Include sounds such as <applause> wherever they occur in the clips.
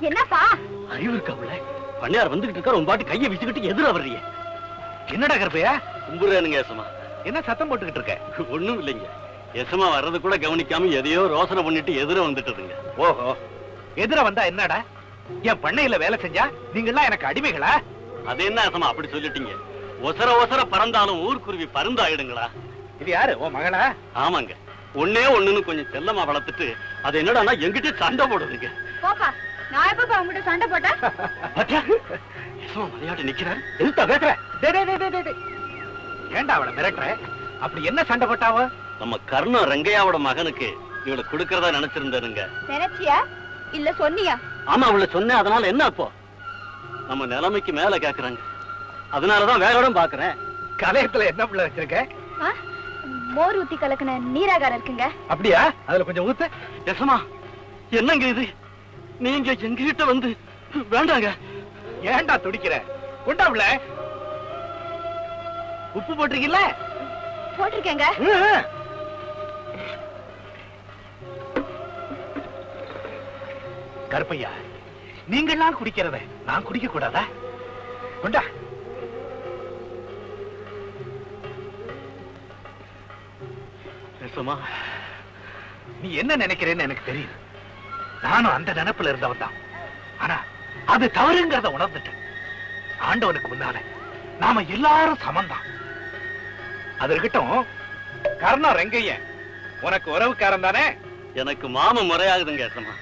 என்னப்பா? அறிவு இருக்காவுல பண்ணையார் வந்துகிட்டு இருக்காரு உன் பாட்டு கையை வச்சுக்கிட்டு எதிர வர்றீங்க. என்னடா கருப்பையா? கும்புறானுங்க ஏசமா என்ன சத்தம் போட்டுக்கிட்டு இருக்க? ஒண்ணும் இல்லைங்க. எசமா வர்றது கூட கவனிக்காம எதையோ ரோசனை பண்ணிட்டு எதிர வந்துட்டதுங்க. ஓஹோ. எதிர வந்தா என்னடா? என் பண்ணையில வேலை செஞ்சா நீங்கெல்லாம் எனக்கு அடிமைகளா? அது என்ன ஏசமா அப்படி சொல்லிட்டீங்க. ஒசர ஒசர பறந்தாலும் ஊர்க்குருவி பருந்தாயிடுங்களா? இது யாரு உன் மகளா? ஆமாங்க. ஒண்ணே ஒண்ணுன்னு கொஞ்சம் செல்லமா வளர்த்துட்டு அது என்னடான்னா எங்கிட்ட சண்டை போடுதுங்க. போப்பா நான் எப்பப்பா உங்ககிட்ட சண்டை போட்டேன் பாத்தியா? எசமா மலையாட்டு நிக்கிறாரு. எதுத்தா பேசுற? டேய், டேய், டேய், டேய், டேய், டேய். ஏன்டா அவளை மிரட்டுற? அப்படி என்ன சண்டை போட்டாவ? நம்ம கர்ணம் ரங்கையாவோட மகனுக்கு இவளை கொடுக்கறதா நினைச்சிருந்தாருங்க. நினைச்சியா இல்ல சொன்னியா? ஆமா அவளை சொன்னேன். அதனால என்ன அப்போ? நம்ம நிலைமைக்கு மேல கேக்குறாங்க. அதனாலதான் வேற இடம் பாக்குறேன். கலையத்துல என்ன பிள்ளை வச்சிருக்க? ஆ? மோர் ஊத்தி கலக்குன நீராகாரம் இருக்குங்க. அப்படியா? அதுல கொஞ்சம் ஊத்து. எசமா என்னங்க இது? நீங்க எங்ககிட்ட வந்து வேண்டாங்க. ஏன்டா துடிக்கிற? கொண்டா உள்ள உப்பு போட்டிருக்கீல்ல? போட்டிருக்கேங்க. கருப்பையா நீங்கெல்லாம் குடிக்கிறத நான் குடிக்க கூடாதா கொண்டா. எசமா நீ என்ன நினைக்கிறேன்னு எனக்கு தெரியும் நானும் அந்த நினைப்புல இருந்தவன் தான். ஆனா அது தவறுங்கிறத உணர்ந்துட்டேன். ஆண்டவனுக்கு முன்னால நாம எல்லாரும் சமந்தான் அது இருக்கட்டும் கர்ணம் ரெங்கையன் உனக்கு உறவுக்காரன் தானே? எனக்கு மாம முறையாகுதுங்க எசமா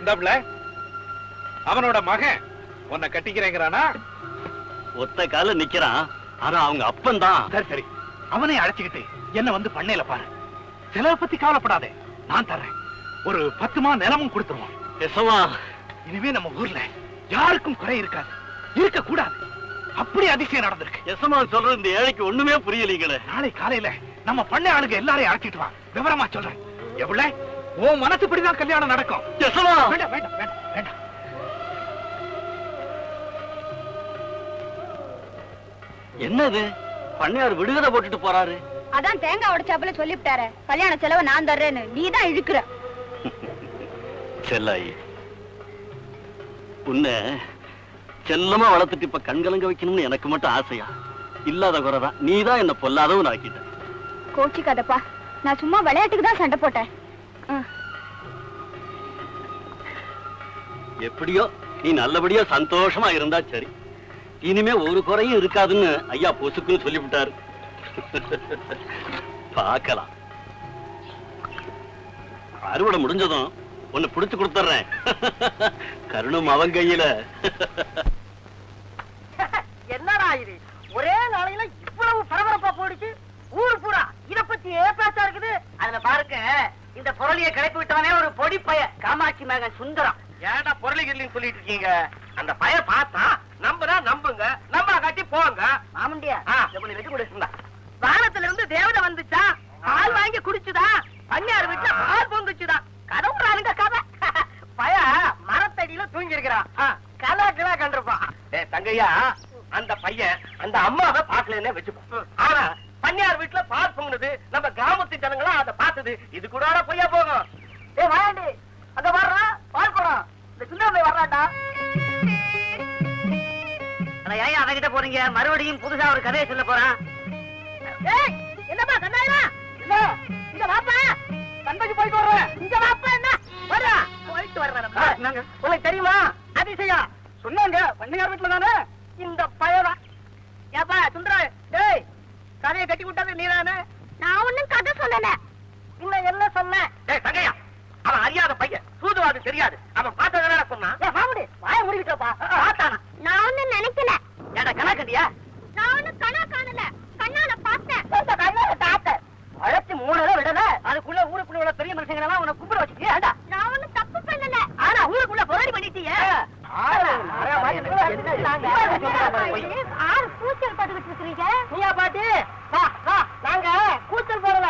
இந்த பிள்ளை அவனோட மகன் உன்னை கட்டிக்கிறேங்கிறானா? ஒத்த கால நிக்கிறான். ஆனா அவங்க அப்பன் தான் சரி சரி. அவனை அழைச்சுக்கிட்டு என்ன வந்து பண்ணையில பாரு. செலவை பத்தி கவலைப்படாதே. நான் தர்றேன். ஒரு பத்து மா நிலமும் கொடுத்துருவோம். எசமா இனிமே நம்ம ஊர்ல யாருக்கும் குறை இருக்காது. இருக்க கூடாது. அப்படி அதிசயம் நடந்திருக்கு. எசமா சொல்றது இந்த ஏழைக்கு ஒண்ணுமே புரியலீங்களே. நாளை காலையில நம்ம பண்ணை ஆளுங்க எல்லாரையும் அழைச்சிட்டு வா. விவரமா சொல்றேன். எவ்வளவு? உன் மனசுப்படிதான் கல்யாணம் நடக்கும். எசமா வேண்டாம் வேண்டாம் வேண்டாம் வேண்டாம். என்னது? பண்ணையார் விடுகதை போட்டுட்டு போறாரு. அதான் தேங்காய் உடைச்சாப்புல சொல்லிவிட்டாரு. கல்யாண செலவு நான் தர்றேன்னு. நீ தான் இழுக்கிற. செல்லாயி. உன்னை செல்லமா வளர்த்துட்டு இப்ப கண்கலங்க வைக்கணும்னு எனக்கு மட்டும் ஆசையா? இல்லாத குறைதான். நீதான் என்ன பொல்லாதவன் ஆக்கிட்ட. கோச்சிக்காதப்பா. நான் சும்மா விளையாட்டுக்கு தான் சண்டை போட்டேன். எப்படியோ நீ நல்லபடியா சந்தோஷமா இருந்தா சரி. இனிமே ஒரு குறையும் இருக்காதுன்னு ஐயா பொசுக்குன்னு சொல்லிவிட்டாரு. பார்க்கலாம். அறுவடை முடிஞ்சதும் ஒன்னு புடிச்சு கொடுத்துறேன் கருணும் அவன் கையில. என்னடா இது? ஒரே நாளையில இவ்வளவு பரபரப்பா போடுச்சு ஊர் பூரா இத பத்தி ஏப்பாச்சா இருக்குது. அதுல பாருங்க இந்த பொருளிய கிளப்பி விட்டவனே ஒரு பொடி பய காமாட்சி மகன் சுந்தரம். ஏன்டா பொருளிகள் சொல்லிட்டு இருக்கீங்க? அந்த பய பார்த்தா நம்புனா நம்புங்க நம்ப காட்டி போங்க. எப்படி வெட்டி கொடுத்துருந்தா தேவதை வந்துச்சா? பால் வாங்கி குடிச்சுதா? பன்னியார் வீட்டுல பால் பொங்குச்சுதா? கடவுளானுங்க கதை. <laughs> பய மரத்தடியில தூங்கி இருக்கிறான் கலா கிலா கண்டிருப்பான். ஏ தங்கையா அந்த பையன் அந்த அம்மாவை பாக்கலன்னே வச்சுப்போம் ஆனா பன்னியார் வீட்டுல பால் பொங்குனது நம்ம கிராமத்து ஜனங்களா அதை பார்த்தது. இது கூட பொய்யா போகும். ஏ வாயாண்டி. அங்க வர்றா பால் குடம் இந்த சின்ன வர்றாண்டா ஏன் அவகிட்ட போறீங்க? மறுபடியும் புதுசா ஒரு கதையை சொல்ல போறான். ஏய் என்னப்பா கண்ணாயிரா இல்ல இங்க வாப்பா. சந்தைக்கு போயிட்டு வர்றேன் இங்க வாப்பா என்ன? வர்றா போயிட்டு வர்றேன் உங்களுக்கு தெரியுமா? அதிசயம். சொன்னாங்க பண்ணையார் வீட்டுல தானே? இந்த பயனா ஏப்பா சுந்தரா டேய் கதையை கட்டி விட்டது நீதானே? நான் ஒண்ணும் கதை சொல்லல. இன்னும் என்ன சொன்ன? டேய் தங்கையா அவன் அறியாத பையன். சூதுவாது தெரியாது. அவன் பார்த்தத வேற சொன்னான். ஏ மாமுடி வாய முடிக்கிட்டப்பா பார்த்தானா நான் ஒண்ணும் நினைக்கல. ஏடா கணக்கண்டியா நான் ஒண்ணும் கனா காணல கண்ணால பார்த்தேன் இந்த கண்ணால தாத்த அழைச்சு மூணு தடவை விடல அதுக்குள்ள ஊருக்குள்ள உள்ள பெரிய மனுஷங்க உன கும்பிட வச்சுட்டியா நான் ஒண்ணும் தப்பு பண்ணல. ஆனா ஊருக்குள்ள போராடி பண்ணிட்டியே. ஆறு கூச்சல் போட்டுக்கிட்டு இருக்கிறீங்க. நீயா பாட்டி? வா வா நாங்க கூச்சல் போடல.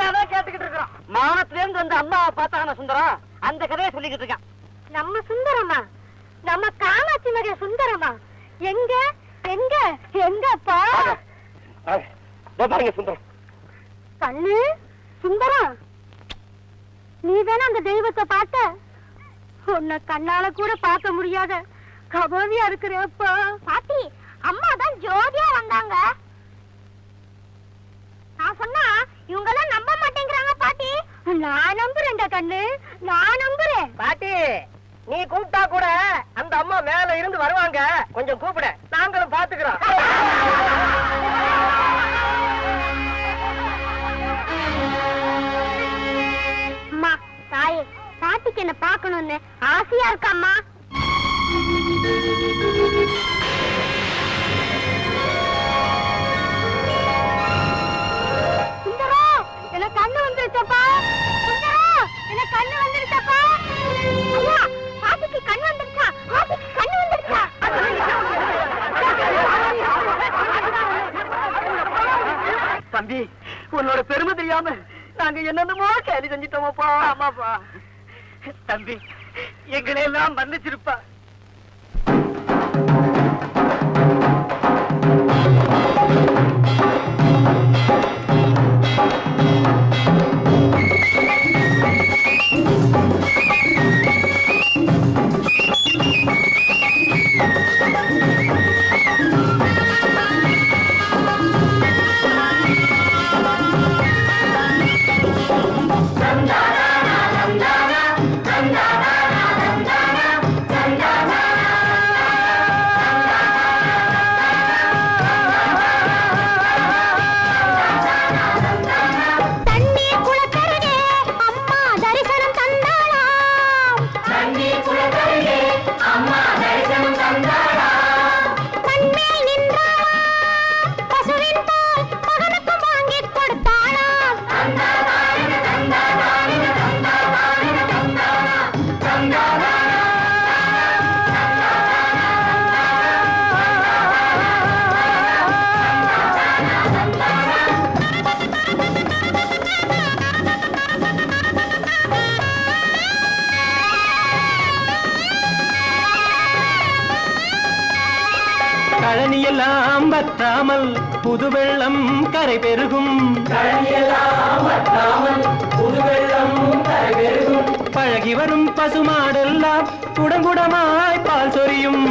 கதை கேட்டுக்கிட்டு இருக்கிறோம். மானத்துல இருந்து வந்த அம்மாவை பார்த்தான சுந்தரம்? அந்த கதையை சொல்லிக்கிட்டு இருக்கான். நம்ம சுந்தரமா நம்ம காமாட்சி மக சுந்தரமா எங்க? எங்க? எங்கப்பா? பாருங்க சுந்தரம். கண்ணு சுந்தரம். நீ தானே அந்த தெய்வத்தை பார்த்த? உன்னை கண்ணால கூட பார்க்க முடியாத கபோதியா இருக்கிறப்பா. பாட்டி அம்மா தான் ஜோதியா வந்தாங்க. நான் சொன்னா இவங்க எல்லாம் நம்ப மாட்டேங்கிறாங்க பாட்டி. நான் நம்புறேன்டா கண்ணு நான் நம்புறேன். பாட்டி நீ கூப்பிட்டா கூட அந்த அம்மா மேல இருந்து வருவாங்க. கொஞ்சம் கூப்பிட. நாங்களும் பாத்துக்கிறோம். பாட்டிக்கு என்ன பார்க்கணும்னு ஆசையா எனக்கு கண்ணு வந்துருச்சப்பா? சுந்தரம் எனக்கு கண்ணு வந்துருச்சப்பா? ஐயா பாட்டிக்கு கண்ணு வந்துருச்சா? பாட்டிக்கு கண்ணு வந்துருச்சா? தம்பி உன்னோட பெருமை தெரியாம நாங்க என்னென்னமோ கேலி செஞ்சிட்டோமப்பா. ஆமாப்பா. தம்பி எங்களை எல்லாம் மன்னிச்சிருப்பா. வரும் பசுமாடெல்லாம் குடங்குடமாய் பால் சொரியும்.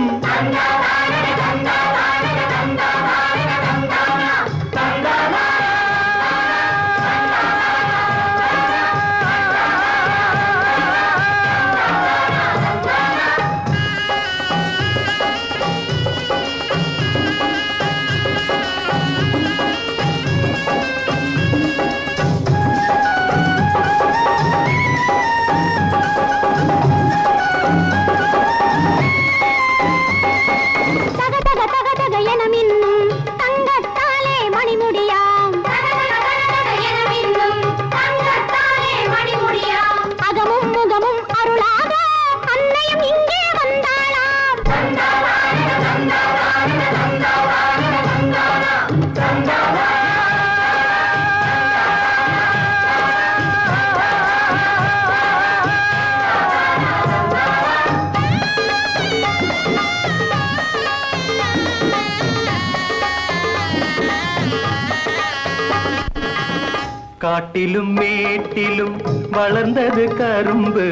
காட்டிலும் மேட்டிலும் வளர்ந்தது கரும்பு.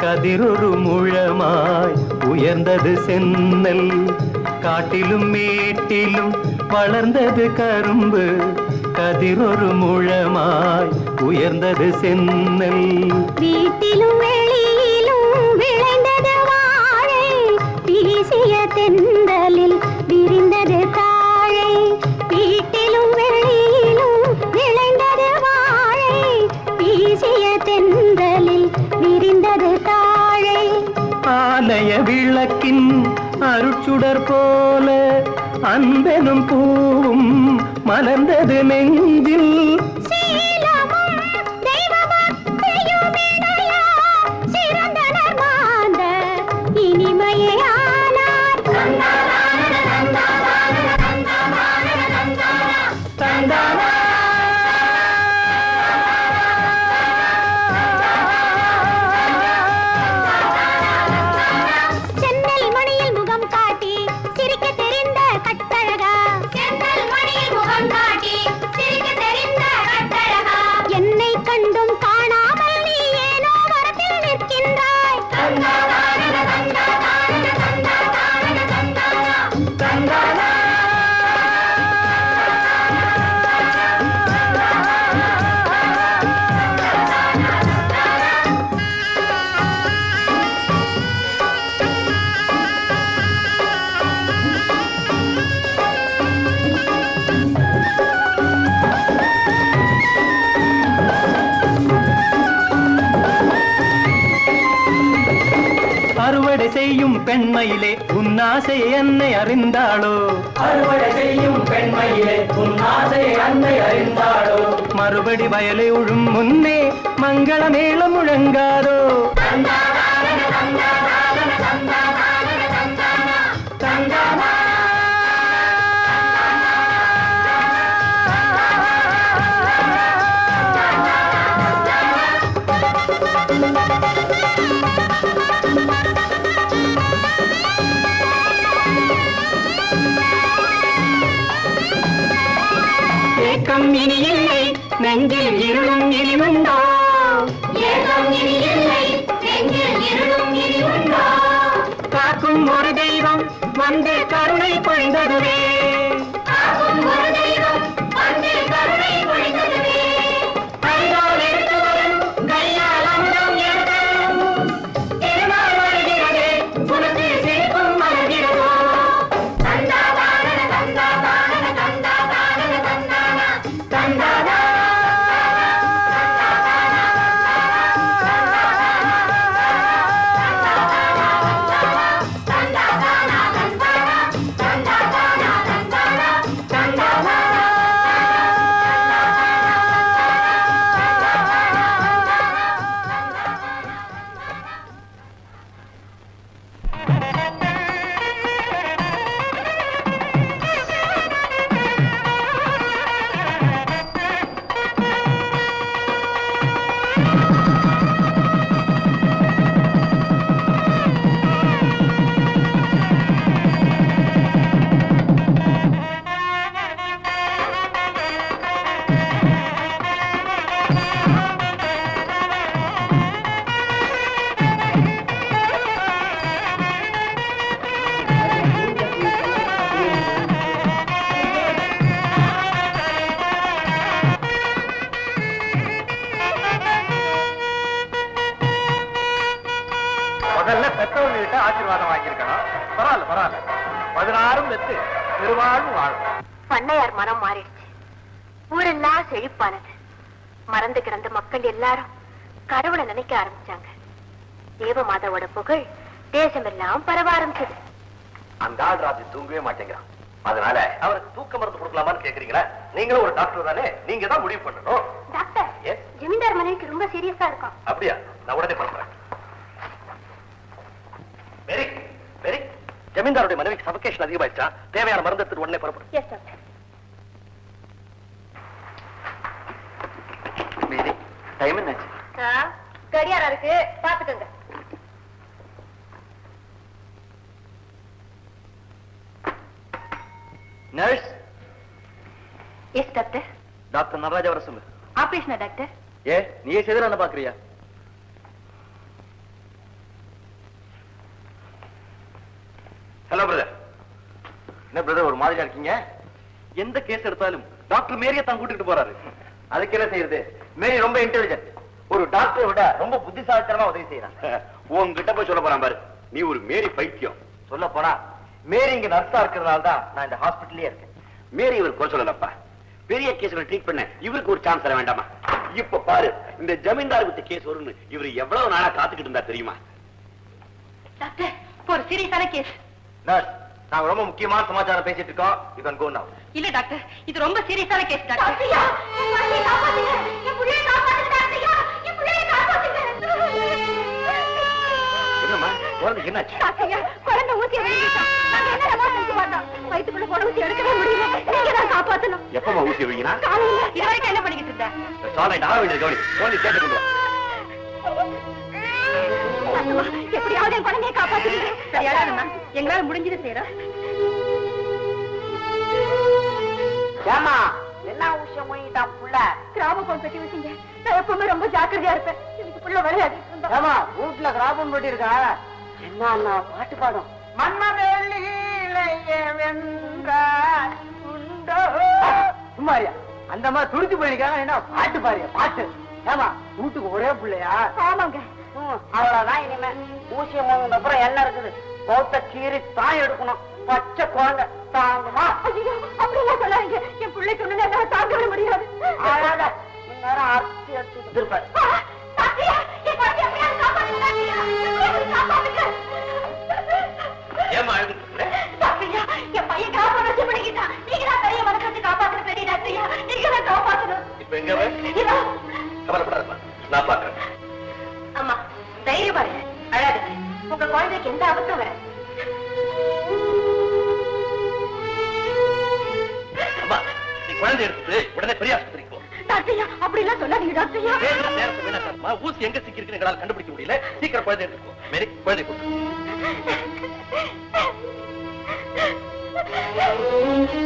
கதிரொரு முழமாய் உயர்ந்தது சென்னல் காட்டிலும் மேட்டிலும் வளர்ந்தது கரும்பு. கதிரொரு முழமாய் உயர்ந்தது சென்னல் வீட்டிலும் ஆலய விளக்கின் அருட்சுடர் போல அன்பெனும் பூவும் மலர்ந்தது நெஞ்சில். பெண்மையிலே உன்னாசை என்னை அறிந்தாளோ? அறுவடை செய்யும் பெண்மையிலே உன்னாசை அன்னை அறிந்தாளோ? மறுபடி வயலை உழும் முன்னே மங்கள மேளம் முழங்காதோ ஏக்கம் இனி இல்லை நெஞ்சில் இருளும் இனிமுண்டோ காக்கும் ஒரு தெய்வம் வந்து கருணை பொழிந்ததுவே. கையால் வெத்து பெருவாழும் வாழும் பண்ணையார் மனம் மாறிடுச்சு. ஊரெல்லாம் செழிப்பானது. மறந்து கிடந்த மக்கள் எல்லாரும் கடவுளை நினைக்க ஆரம்பிச்சாங்க. தேவமாதாவோட புகழ் தேசமெல்லாம் பரவ ஆரம்பிச்சது. அந்த ஆள் ராத்திரி தூங்கவே மாட்டேங்கிறான். அதனால அவருக்கு தூக்க மருந்து கொடுக்கலாமான்னு கேக்குறீங்களா? நீங்களும் ஒரு டாக்டர் தானே? நீங்க தான் முடிவு பண்ணணும். டாக்டர்? ஜமீன்தார் மனைவிக்கு ரொம்ப சீரியஸா இருக்கும். அப்படியா? நான் உடனே பண்றேன் வெரி வெரி ஜமீன்தாருடைய மனைவிக்கு சபகேஷன் அதிகமாயிடுச்சா? தேவையான மருந்து உடனே புறப்படும் எஸ் டாக்டர் மேரி டைம் என்னாச்சு? கடியாரா இருக்கு. பாத்துக்கோங்க nurse yes doctor doctor Nataraja வர சொல்லு. ஆபரேஷனா டாக்டர் ஏ நீயே செய்து என்ன பாக்குறியா ஹலோ பிரதர் என்ன பிரதர் ஒரு மாதிரியா இருக்கீங்க? எந்த கேஸ் எடுத்தாலும் டாக்டர் மேரிய தான் கூட்டிட்டு போறாரு. அதுக்கு என்ன செய்யறது? மேரி ரொம்ப இன்டெலிஜென்ட் ஒரு டாக்டரை விட ரொம்ப புத்திசாலித்தனமா உதவி செய்யறான். <laughs> உன்கிட்ட போய் சொல்ல போறான் பாரு. நீ ஒரு மேரி பைத்தியம். சொல்ல போனா மேரி இங்க நர்ஸா இருக்கிறதுனால தான் நான் இந்த ஹாஸ்பிட்டல்லயே இருக்கேன். மேரி இவர் குறை சொல்லலப்பா. பெரிய கேஸ்களை ட்ரீட் பண்ண இவருக்கு ஒரு சான்ஸ் தர வேண்டாமா? இப்ப பாரு இந்த ஜமீன்தார் விட்டு கேஸ் வரும்னு இவர் எவ்வளவு நாளா காத்துக்கிட்டு இருந்தா தெரியுமா? டாக்டர் ஒரு சீரியஸான கேஸ் நர்ஸ் நாங்க ரொம்ப முக்கியமான சமாச்சாரம் பேசிட்டு இருக்கோம். யூ கேன் கோ நவ இல்ல டாக்டர். இது ரொம்ப சீரியஸான கேஸ் டாக்டர். என்னம்மா? குழந்தைக்கு என்னாச்சு? குழந்தை ஊசி எடுத்துட்டான் நாங்க என்னடா செஞ்சு பார்த்தோம் வயித்துக்குள்ள போன ஊசி எடுக்கவே முடியல. நீங்க தான் காப்பாத்தணும். எப்பமா ஊசி வைக்கினா காலையில. இது வரைக்கும் என்ன பண்ணிக்கிட்டு இருந்த? சாலை வேண்டியது கவனி கவனி கேட்டு கொண்டு வா. பாத்துமா, எப்படியாவது என் குழந்தைய காப்பாத்துறீங்க எங்களால முடிஞ்சது செய்யறோம் ஏமா என்ன விஷயம் புள்ள. கிராம போன் பற்றி வச்சுங்க. நான் எப்பவுமே ரொம்ப ஜாக்கிரதையா இருப்பேன். எனக்கு புள்ள ஏமா வீட்டுல போட்டி இருக்கா? என்ன பாட்டு பாடும். சும்மாரியா அந்த மாதிரி துடிச்சு போயிருக்காங்க என்ன பாட்டு பாரியா பாட்டு. ஏமா வீட்டுக்கு ஒரே பிள்ளையா? ஆமாங்க. அவ்வளவுதான் இனிமே. ஊசிய மூங்கின அப்புறம் என்ன இருக்குது. பௌத்த கீறி தான் எடுக்கணும். பச்சை குழந்தை தாங்குமா? அப்படிலாம் சொல்லாதீங்க. என் பிள்ளைக்கு ஒண்ணு என்னால முடியாது. அழாத. இந்நேரம் அரிசி எடுத்து இருப்பாரு ஏமா என் பையன் காப்பாற்ற பண்ணிக்கிட்டான் நீங்க பெரிய மனசத்தை காப்பாற்ற பெரிய நீங்க தான் நான் பாக்குறேன். தைரியமா இருங்க அழாதுங்க. உங்க குழந்தைக்கு எந்த ஆபத்தும் அம்மா நீ குழந்தை உடனே பெரிய ஆஸ்பத்திரிக்கு போ. டாக்டர்யா அப்படி எல்லாம் சொல்லாதீங்க டாக்டர்யா நேரத்தை வீணாக்காதம்மா. ஊசி எங்க சிக்கிருக்குன்னு எங்களால கண்டுபிடிக்க முடியல. சீக்கிரம் குழந்தை எடுத்துக்கோ மேரி குழந்தை கொடுத்து <laughs>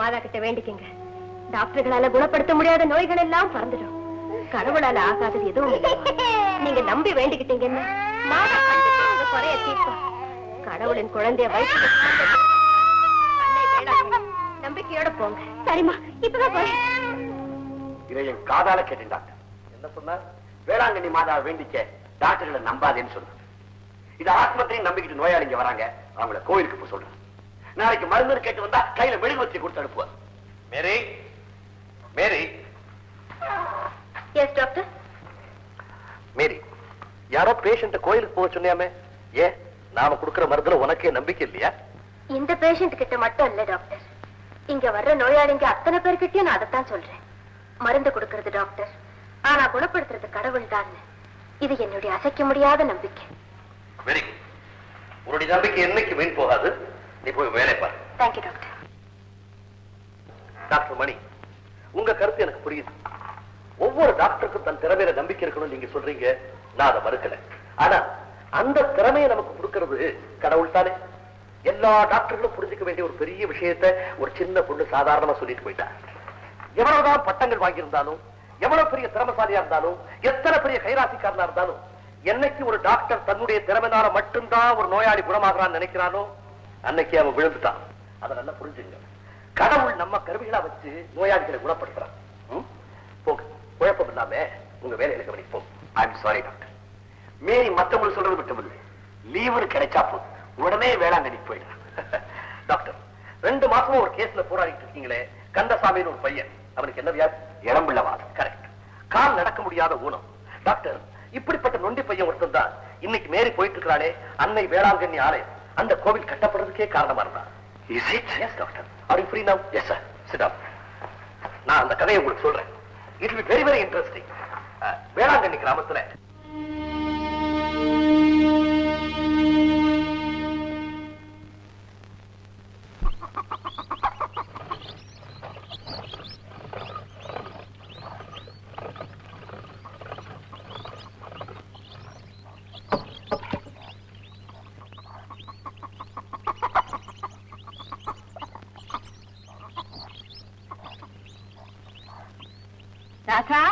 மாதா கிட்ட வேண்டிக்கங்க. டாக்டர்களால குணப்படுத்த முடியாத நோய்கள் எல்லாம் பறந்துடும். கடவுளால ஆகாதது எதுவும் நீங்க நம்பி வேண்டிக்கிட்டீங்கன்னா மாதா கண்டிப்பா குறைய தீர்ப்பா. கடவுளின் குழந்தைய வயசு நம்பிக்கையோட போங்க. சரிம்மா இப்பதான் போறேன் இதை என் காதால கேட்டேன் டாக்டர். என்ன சொன்னார் வேளாங்கண்ணி மாதா வேண்டிக்க டாக்டர்களை நம்பாதேன்னு சொன்னார் இது ஆஸ்பத்திரியும் நம்பிக்கிட்டு நோயாளிங்க வராங்க அவங்கள கோயிலுக்கு போய் சொல்றேன் நாளைக்கு மருந்து கேட்டு வந்தா கையில மெழுகுவத்தி கொடுத்து அனுப்புவார் மேரி மேரி. எஸ் டாக்டர் மேரி யாரோ பேஷண்ட கோயிலுக்கு போக சொன்னியாமே ஏன் நாம கொடுக்கிற மருந்துல உனக்கே நம்பிக்கை இல்லையா? இந்த பேஷண்ட் கிட்ட மட்டும் இல்ல டாக்டர் இங்க வர்ற நோயாளிங்க அத்தனை பேர்கிட்டயும் நான் அதைத்தான் சொல்றேன். மருந்து கொடுக்கறது டாக்டர் ஆனா குணப்படுத்துறது கடவுள் தான். இது என்னுடைய அசைக்க முடியாத நம்பிக்கை. வெரி குட் உன்னுடைய நம்பிக்கை என்னைக்கு வீண் போகாது? நீ போய் வேலை பாரு. தேங்க்யூ டாக்டர் டாக்டர் மணி உங்க கருத்து எனக்கு புரியுது. ஒவ்வொரு டாக்டருக்கும் தன் திறமையில நம்பிக்கை இருக்கணும்னு நீங்க சொல்றீங்க. நான் அதை மறுக்கல. ஆனா அந்த திறமையை நமக்கு கொடுக்கிறது கடவுள் தானே. எல்லா டாக்டர்களும் புரிஞ்சுக்க வேண்டிய ஒரு பெரிய விஷயத்தை ஒரு சின்ன பொண்ணு சாதாரணமா சொல்லிட்டு போயிட்டா. எவ்வளவுதான் பட்டங்கள் வாங்கியிருந்தாலும் எவ்வளவு பெரிய திறமசாலியா இருந்தாலும் எத்தனை பெரிய கைராசிக்காரனா இருந்தாலும் என்னைக்கு ஒரு டாக்டர் தன்னுடைய திறமைனால மட்டும்தான் ஒரு நோயாளி குணமாகறான்னு நினைக்கிறானோ அன்னைக்கு அவன் விழுந்துட்டான். அதை நல்லா புரிஞ்சுங்க. கடவுள் நம்ம கருவிகளா வச்சு நோயாளிகளை குணப்படுத்துறான். போங்க. குழப்பம் இல்லாம உங்க வேலையில கவனிப்போம் ஐம் சாரி டாக்டர் மேரி மத்தவங்களுக்கு சொல்றது விட்டமில்லை லீவு கிடைச்சா போதும். உடனே வேளாங்கண்ணி போயிடலாம் டாக்டர் ரெண்டு மாசமும் ஒரு கேஸ்ல போராடிட்டு இருக்கீங்களே. கந்தசாமின்னு ஒரு பையன். அவனுக்கு என்ன வியாதி? இளம்பிள்ளவாதம் கரெக்ட் கால் நடக்க முடியாத ஊனம். டாக்டர் இப்படிப்பட்ட நொண்டி பையன் ஒருத்தன் தான். இன்னைக்கு மேரி போயிட்டு இருக்கிறாளே அன்னை வேளாங்கண்ணி ஆலயம். அந்த கோவில் கட்டப்படுறதுக்கே காரணமா இருந்தான் Is it? Yes doctor are you free now yes sir sit up நான் அந்த கதையை உங்களுக்கு சொல்றேன். It be very very interesting Velankanni கிராமத்துல ராசா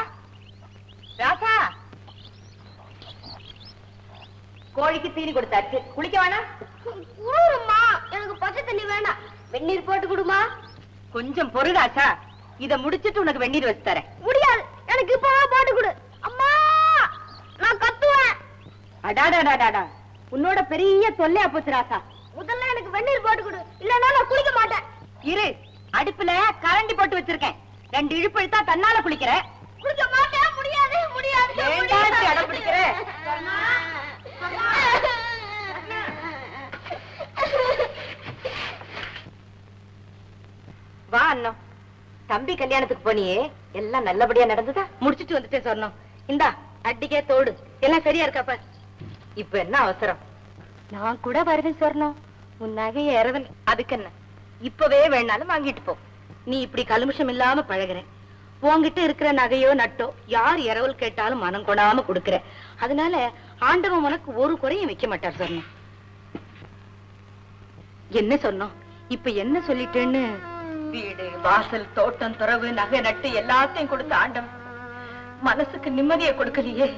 ராசா தீனி கொடுத்தாச்சு. குளிக்க வேணாம் ஊருமா எனக்கு பச்சை தண்ணி வேணாம். வெந்நீர் போட்டு கொடுமா? கொஞ்சம் பொருளாச்சா இத முடிச்சிட்டு உனக்கு வெந்நீர் வச்சு தரேன். முடியாது. எனக்கு இப்பவே போட்டு கொடு. அம்மா நான் கத்துவேன். அடாடாடாடாடா உன்னோட பெரிய தொல்லையா போச்சு ராசா முதல்ல எனக்கு வெந்நீர் போட்டு கொடு. இல்லன்னா நான் குளிக்க மாட்டேன். இரு. அடுப்புல கரண்டி போட்டு வச்சிருக்கேன். ரெண்டு இழுப்பு இழுத்தா தன்னால குளிக்கிற. குளிக்க மாட்டேன். முடியாது முடியாது. வா அண்ணம் தம்பி கல்யாணத்துக்கு போனியே. எல்லாம் நல்லபடியா நடந்ததா? முடிச்சிட்டு வந்துட்டேன் சொன்னோம் இந்தா அட்டிக்கே தோடு. எல்லாம் சரியா இருக்காப்ப இப்ப என்ன அவசரம்? நான் கூட வருவேன் சொன்னோம் உன் இரவல் அதுக்கு என்ன இப்பவே வேணாலும் வாங்கிட்டு போ. நீ இப்படி கலுமிஷம் இல்லாம பழகுற. உன்கிட்ட இருக்கிற நகையோ நட்டோ யார் இரவல் கேட்டாலும் மனம் கொடாம கொடுக்கற. அதனால ஆண்டவன் உனக்கு ஒரு குறையும் வைக்க மாட்டார் சொன்னோம் என்ன சொன்னோம் இப்ப என்ன சொல்லிட்டேன்னு வீடு வாசல் தோட்டம் துறவு நகை நட்டு எல்லாத்தையும் கொடுத்த ஆண்டவன் மனசுக்கு நிம்மதியை கொடுக்கலையே.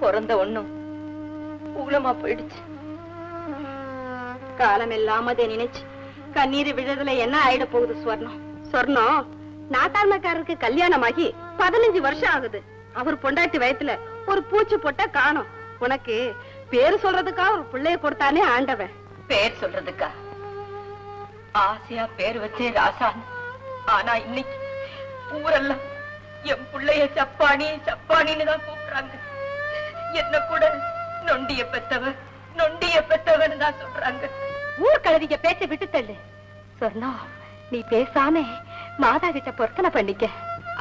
பிறந்த ஒண்ணும் ஊலமா போயிடுச்சு. காலம் எல்லாம் அதை நினைச்சு கண்ணீர் விழுறதுல என்ன ஆயிட போகுது ஸ்வர்ணம் சொர்ணம் நாட்டாண்மைக்காரருக்கு கல்யாணமாகி பதினஞ்சு வருஷம் ஆகுது. அவர் பொண்டாட்டி வயத்துல ஒரு பூச்சி போட்டா காணும். உனக்கு பேரு சொல்றதுக்கா ஒரு பிள்ளைய கொடுத்தானே ஆண்டவன். பேர் சொல்றதுக்கா? ஆசையா பேர் வச்சே ராசான். ஆனா இன்னைக்கு ஊரெல்லாம் என் புள்ளைய சப்பானி சப்பானின்னு தான் கூப்பிடுறாங்க. என்ன கூட நொண்டிய பெத்தவ நொண்டிய பெத்தவன்னு தான் சொல்றாங்க. ஊர் கழுதிங்க பேச்ச விட்டு தள்ளு. சொர்ணம் நீ பேசாம மாதா கிட்ட பொருத்தனை பண்ணிக்க.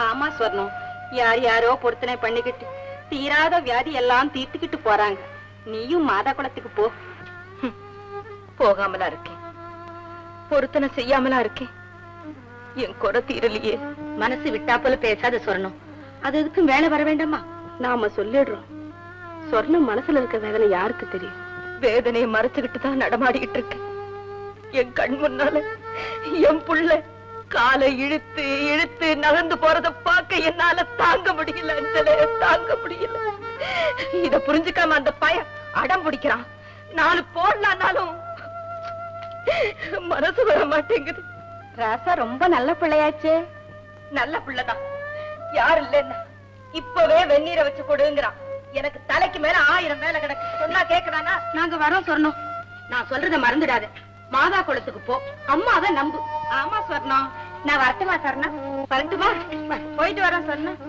ஆமா சொர்ணம் யார் யாரோ பொருத்தனை பண்ணிக்கிட்டு தீராத வியாதி எல்லாம் தீர்த்துக்கிட்டு போறாங்க. நீயும் மாதா குளத்துக்கு போ. போகாமலா இருக்கேன் பொருத்தனை செய்யாமலா இருக்கேன் என் குறை தீரலையே. மனசு விட்டா போல பேசாத சொர்ணம். அது எதுக்கு மேல வர வேண்டாமா? நாம சொல்லிடுறோம். சொர்ணம் மனசுல இருக்க வேதனை யாருக்கு தெரியும்? வேதனையை மறைச்சுக்கிட்டு தான் நடமாடிக்கிட்டு இருக்கேன். என் கண் முன்னால என் புள்ள காலை இழுத்து இழுத்து நகர்ந்து போறத பார்க்க என்னால தாங்க முடியல அஞ்சலே தாங்க முடியல. இத புரிஞ்சுக்காம அந்த பையன் அடம் பிடிக்கிறான். நாலு போடலான்னாலும் மனசு வர மாட்டேங்குது. ராசா ரொம்ப நல்ல பிள்ளையாச்சே. நல்ல பிள்ளைதான் யார் இல்லைன்னா இப்பவே வெந்நீரை வச்சு கொடுங்கிறான் எனக்கு தலைக்கு மேல ஆயிரம் மேல கிடக்கு. சொன்னா கேக்குறானா? நாங்க வரோம் சொர்ணம் நான் சொல்றத மறந்துடாத. மாதா குளத்துக்கு போ. அம்மாவை நம்பு. ஆமா சொர்ணம் நான் வரட்டுமா சொர்ணா? வரட்டுமா? போயிட்டு வரேன் சொர்ணம்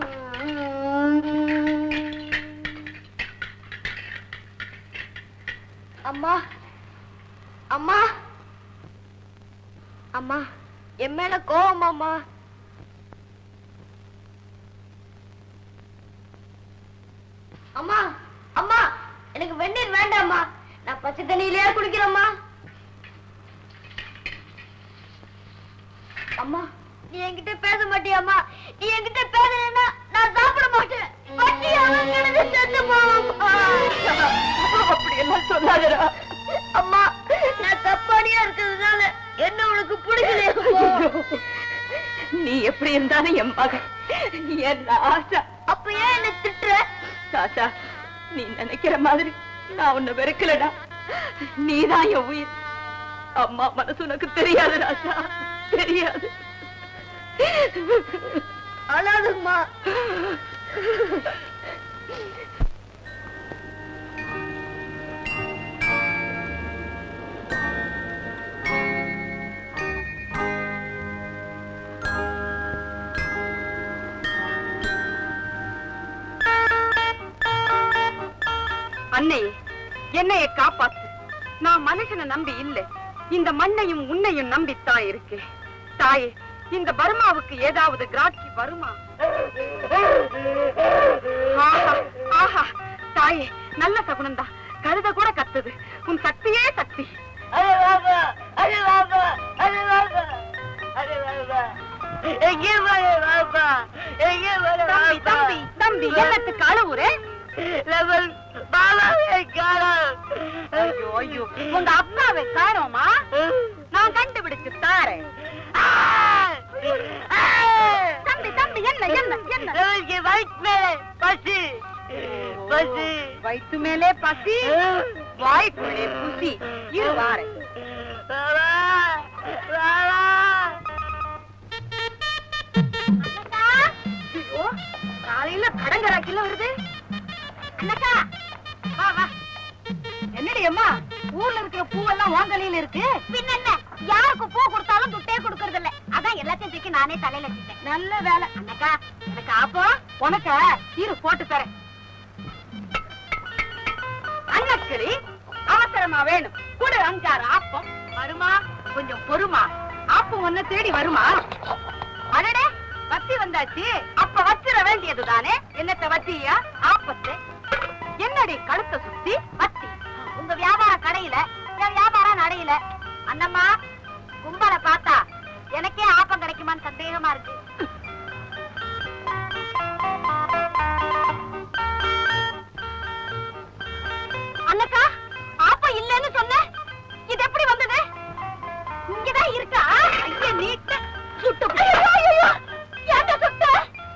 அம்மா. அம்மா. அம்மா என் மேல கோவம் அம்மா. அம்மா என் மகன். என் ஆசா. அப்ப ஏன் என்ன திட்டுற. ராசா நீ நினைக்கிற மாதிரி நான் உன்னை வெறுக்கலடா. நீதான் என் உயிர். அம்மா மனசு உனக்கு தெரியாது ராசா தெரியாது. அழாதுமா என்னைய காப்பாத்து. நான் மனுஷனை நம்பி இல்ல. இந்த மண்ணையும் உன்னையும் நம்பித்தான் இருக்கேன். தாயே இந்த பர்மாவுக்கு ஏதாவது கிராட்சி வருமா? ஆஹா, தாயே நல்ல சகுனந்தா. கழுத கூட கத்துது. உன் சக்தியே சக்தி. தம்பி தம்பி என்னத்துக்கு அழுவுறே? பாபாவை ஐயோ ஐயோ. உங்க அப்பாவை காணோமா? நான் கண்டுபிடிச்சு தாரேன். தம்பி தம்பி என்ன என்ன என்ன? வயிற்று மேலே பசி. பசி. வயிற்று மேலே பசி? வாய்க்குள்ளே புசி இரு வாரேன் காலையில கடங்கராக்கில வருது. அண்ணக்கா என்னடி அம்மா ஊர்ல இருக்கிற பூவெல்லாம் வாங்கலையில இருக்கு? பின்ன என்ன யாருக்கு பூ கொடுத்தாலும் துட்டே கொடுக்கறது இல்ல அதான் எல்லாத்தையும் தூக்கி நானே தலையில வச்சுட்டேன். நல்ல வேலை. அண்ணக்கா எனக்கு ஆப்போ? உனக்க? இரு போட்டு தரேன். அன்னக்கிளி அவசரமா வேணும். குடு அஞ்சாறு ஆப்பம். வருமா? கொஞ்சம் பொறுமா. ஆப்பம் ஒன்ன தேடி வருமா? அடடே வத்தி வந்தாச்சு. அப்ப வச்சிட வேண்டியது தானே என்னத்த வத்தியா? ஆப்பத்து. என்னடி கழுத்தை சுத்தி வத்தி. உங்க வியாபாரம் கடையில என் வியாபாரம் நடையில அண்ணம்மா கும்பலை பார்த்தா எனக்கே ஆப்பம் கிடைக்குமான்னு சந்தேகமா இருக்கு. அண்ணக்கா ஆப்பம் இல்லைன்னு சொன்ன? இது எப்படி வந்தது? இங்கதான் இருக்கா? ஐயா நீட்ட. சுட்டு. சுட்ட?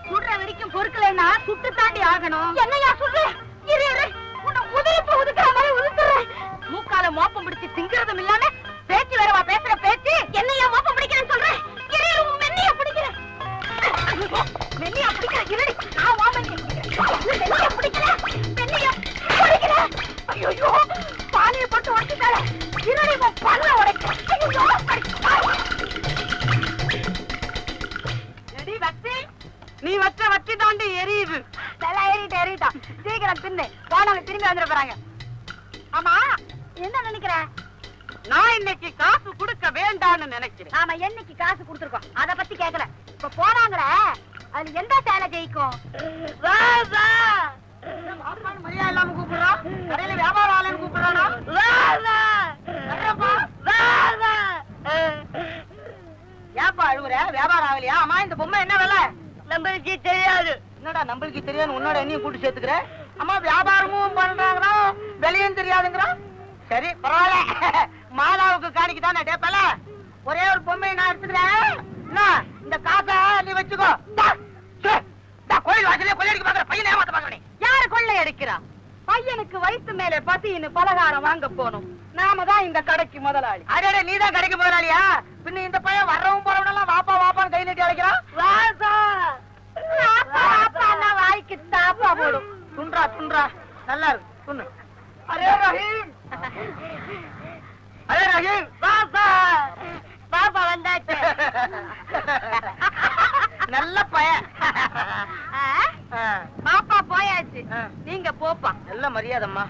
சுடுற வரைக்கும் பொறுக்கலைன்னா சுட்டு தாண்டி ஆகணும். என்ன தெரியாது. என்னடா நம்மளுக்கு தெரியாது உன்னோட என்னையும் கூட்டு சேர்த்துக்கிற? அம்மா வியாபாரமும் பண்றாங்கறா விலையும் தெரியாதுங்கிறான் சரி பரவாயில்ல. <laughs> மாலாவுக்கு காணிக்கு தானே டேப்பல ஒரே ஒரு பொம்மையை நான் எடுத்துக்கிறேன். இந்த காசை நீ வச்சுக்கோ. கோயில் வாசலே கொள்ளையடிக்க பாக்குற பையனை ஏமாத்த பாக்குற யாரு கொள்ளை அடிக்கிறா பையனுக்கு வயித்து மேல பசின்னு பலகாரம் வாங்க போனோம் நாம தான் இந்த கடைக்கு முதலாளி. அடடே நீ தான் கடைக்கு போறாளியா பின்ன இந்த பையன் வர்றவும் போறவனெல்லாம் வாப்பா வாப்பான்னு கை நீட்டி அழைக்கிறான்? நான் வாய்க்கு தாப்பா போடும். துன்றா துன்றா நல்லா இருக்கு. துண்ணு அரே ரஹீம். அரே ரஹீம். வாசா பாப்பா வந்தாச்சு. நல்ல பையன் பாப்பா போயாச்சு. நீங்க போப்பா. நல்ல மரியாதைம்மா.